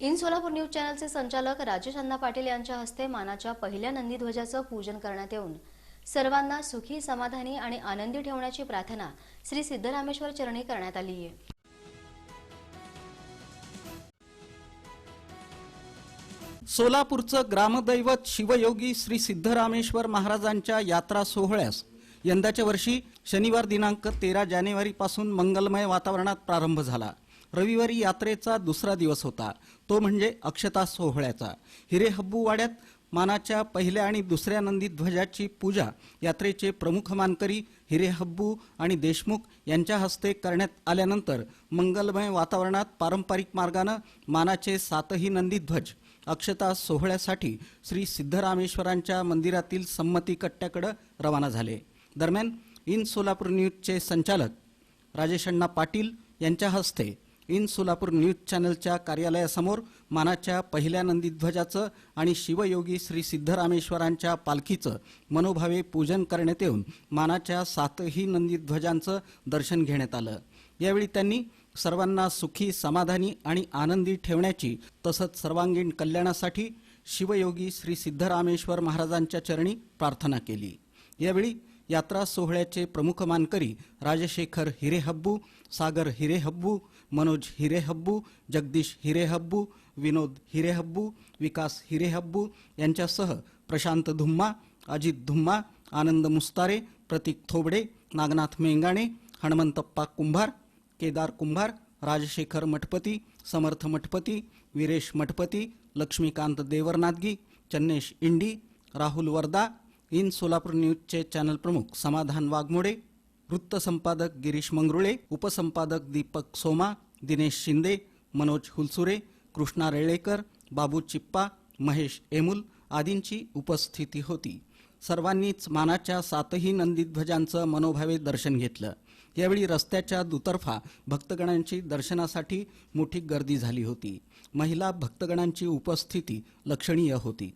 In Solapur news चॅनलचे संचालक राजेश अण्णा पाटील यांच्या हस्ते मानाच्या पहिल्या नंदीध्वजाचं पूजन करण्यात येऊन सर्वांना सुखी समाधानी आणि आनंदी ठेवण्याची प्रार्थना श्री सिद्धरामेश्वर चरणी करण्यात आली आहे. सोलापूरचं ग्रामदैवत शिवयोगी श्री सिद्धरामेश्वर महाराजांच्या यात्रा सोहळ्यास यंदाच्या वर्षी शनिवार दिनांक तेरा जानेवारीपासून मंगलमय वातावरणात प्रारंभ झाला. रविवारी यात्रेचा दुसरा दिवस होता. तो म्हणजे अक्षता सोहळ्याचा. हिरेहब्बू वाड्यात मानाच्या पहिल्या आणि दुसऱ्या नंदी ध्वजाची पूजा यात्रेचे प्रमुख मानकरी हिरेहब्बू आणि देशमुख यांच्या हस्ते करण्यात आल्यानंतर मंगलमय वातावरणात पारंपरिक मार्गानं मानाचे सातही नंदी ध्वज अक्षता सोहळ्यासाठी श्री सिद्धरामेश्वरांच्या मंदिरातील संमती कट्ट्याकडे रवाना झाले. दरम्यान इन सोलापूर न्यूजचे संचालक राजेश अण्णा पाटील यांच्या हस्ते इन सोलापूर न्यूज चॅनलच्या कार्यालयासमोर मानाच्या पहिल्या नंदीध्वजाचं आणि शिवयोगी श्री सिद्धरामेश्वरांच्या पालखीचं मनोभावे पूजन करण्यात येऊन मानाच्या सातही नंदीध्वजांचं दर्शन घेण्यात आलं. यावेळी त्यांनी सर्वांना सुखी समाधानी आणि आनंदी ठेवण्याची तसंच सर्वांगीण कल्याणासाठी शिवयोगी श्री सिद्धरामेश्वर महाराजांच्या चरणी प्रार्थना केली. यावेळी यात्रा सोहळ्याचे प्रमुख मानकरी राजशेखर हिरेहब्बू सागर हिरेहब्बू मनोज हिरेहब्बू जगदीश हिरेहब्बू विनोद हिरेहब्बू विकास हिरेहब्बू यांच्यासह प्रशांत धुम्मा अजित धुम्मा आनंद मुस्तारे प्रतीक थोबडे नागनाथ मेंगाणे हनुमंतप्पा कुंभार केदार कुंभार राजशेखर मठपती समर्थ मठपती वीरेश मठपती लक्ष्मीकांत देवरनादगी चन्नेश इंडी राहुल वर्दा इन सोलापूर न्यूजचे चॅनल प्रमुख समाधान वाघमोडे वृत्तसंपादक गिरीश मंगरुळे उपसंपादक दीपक सोमा दिनेश शिंदे मनोज हुलसुरे कृष्णा रेळेकर बाबू चिप्पा महेश एमुल आदींची उपस्थिती होती. सर्वांनीच मानाच्या सातही नंदीध्वजांचं मनोभावे दर्शन घेतलं. यावेळी रस्त्याच्या दुतर्फा भक्तगणांची दर्शनासाठी मोठी गर्दी झाली होती. महिला भक्तगणांची उपस्थिती लक्षणीय होती.